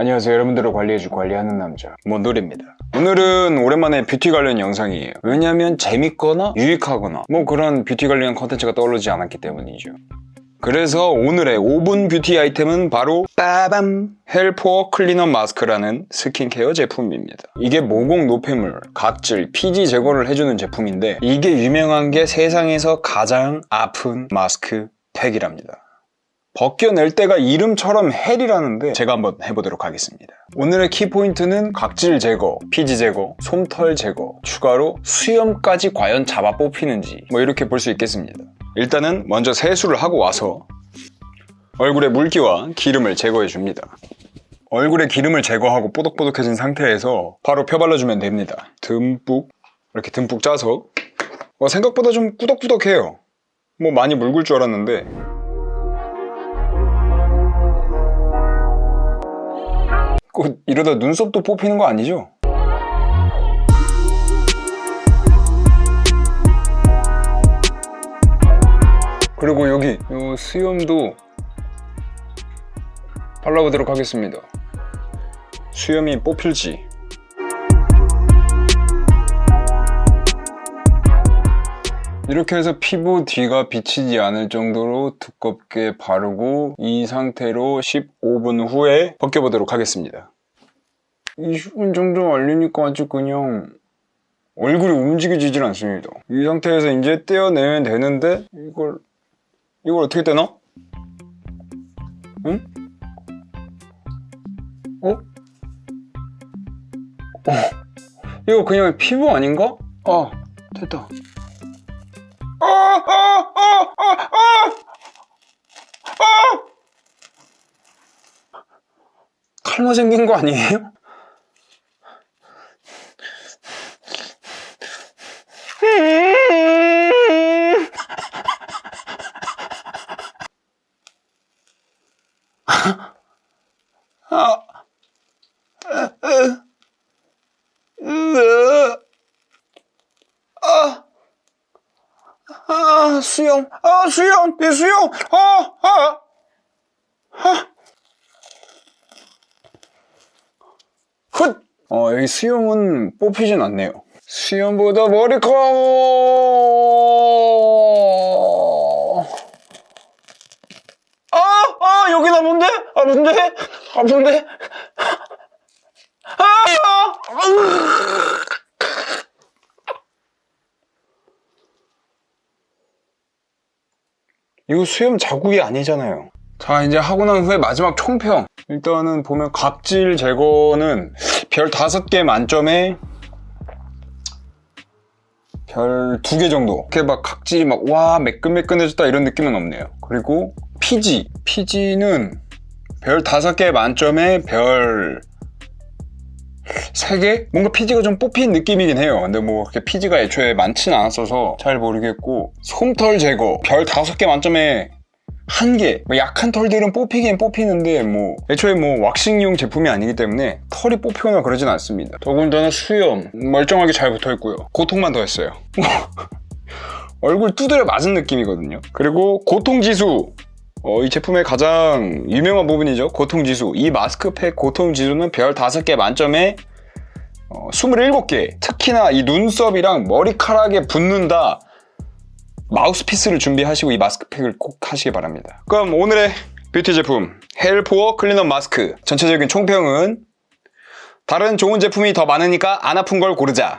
안녕하세요. 여러분들을 관리해줄 관리하는 남자. 모노리입니다. 오늘은 오랜만에 뷰티 관련 영상이에요. 왜냐면 재밌거나 유익하거나 뭐 그런 뷰티 관련 컨텐츠가 떠오르지 않았기 때문이죠. 그래서 오늘의 5분 뷰티 아이템은 바로 빠밤! 헬포어 클리너 마스크라는 스킨케어 제품입니다. 이게 모공 노폐물, 각질, 피지 제거를 해주는 제품인데 이게 유명한 게 세상에서 가장 아픈 마스크 팩이랍니다. 벗겨낼 때가 이름처럼 헬이라는데 제가 한번 해보도록 하겠습니다. 오늘의 키포인트는 각질 제거, 피지 제거, 솜털 제거, 추가로 수염까지 과연 잡아 뽑히는지 뭐 이렇게 볼 수 있겠습니다. 일단은 먼저 세수를 하고 와서 얼굴에 물기와 기름을 제거해 줍니다. 얼굴에 기름을 제거하고 뽀독뽀독해진 상태에서 바로 펴발라주면 됩니다. 듬뿍 이렇게 듬뿍 짜서 와, 생각보다 좀 꾸덕꾸덕해요. 뭐 많이 묽을 줄 알았는데 꼭 이러다 눈썹도 뽑히는 거 아니죠? 그리고 여기 요 수염도 발라보도록 하겠습니다. 수염이 뽑힐지. 이렇게 해서 피부 뒤가 비치지 않을 정도로 두껍게 바르고 이 상태로 15분 후에 벗겨보도록 하겠습니다. 20분 정도 알리니까 아주 그냥 얼굴이 움직여지질 않습니다. 이 상태에서 이제 떼어내면 되는데 이걸 이걸 어떻게 떼나? 응? 어? 어? 이거 그냥 피부 아닌가? 아 됐다. 아, 아! 아! 칼로 생긴 거 아니에요? 아, 수영, 아, 수영, 내 수영, 아, 아, 아. 훗! 어, 여기 수영은 뽑히진 않네요. 수영보다 머리카락! 아, 아, 여기 나 뭔데? 아, 뭔데? 아, 뭔데? 아, 아, 이거 수염 자국이 아니잖아요. 자, 이제 하고 난 후에 마지막 총평. 일단은 보면 각질 제거는 별 5개 만점에 별 2개 정도. 이렇게 막 각질이 막, 와, 매끈매끈해졌다 이런 느낌은 없네요. 그리고 피지. 피지는 별 5개 만점에 별 3개? 뭔가 피지가 좀 뽑힌 느낌이긴 해요. 근데 뭐 그렇게 피지가 애초에 많진 않았어서 잘 모르겠고 솜털 제거 별 5개 만점에 한 개. 뭐 약한 털들은 뽑히긴 뽑히는데 뭐 애초에 뭐 왁싱용 제품이 아니기 때문에 털이 뽑히거나 그러진 않습니다. 더군다나 수염 멀쩡하게 잘 붙어 있고요. 고통만 더 했어요. 얼굴 두드려 맞은 느낌이거든요. 그리고 고통지수 어, 이 제품의 가장 유명한 부분이죠. 고통지수. 이 마스크팩 고통지수는 별 5개 만점에 어, 27개. 특히나 이 눈썹이랑 머리카락에 붙는다. 마우스피스를 준비하시고 이 마스크팩을 꼭 하시기 바랍니다. 그럼 오늘의 뷰티 제품 헬포어 클리너 마스크 전체적인 총평은 다른 좋은 제품이 더 많으니까 안 아픈 걸 고르자.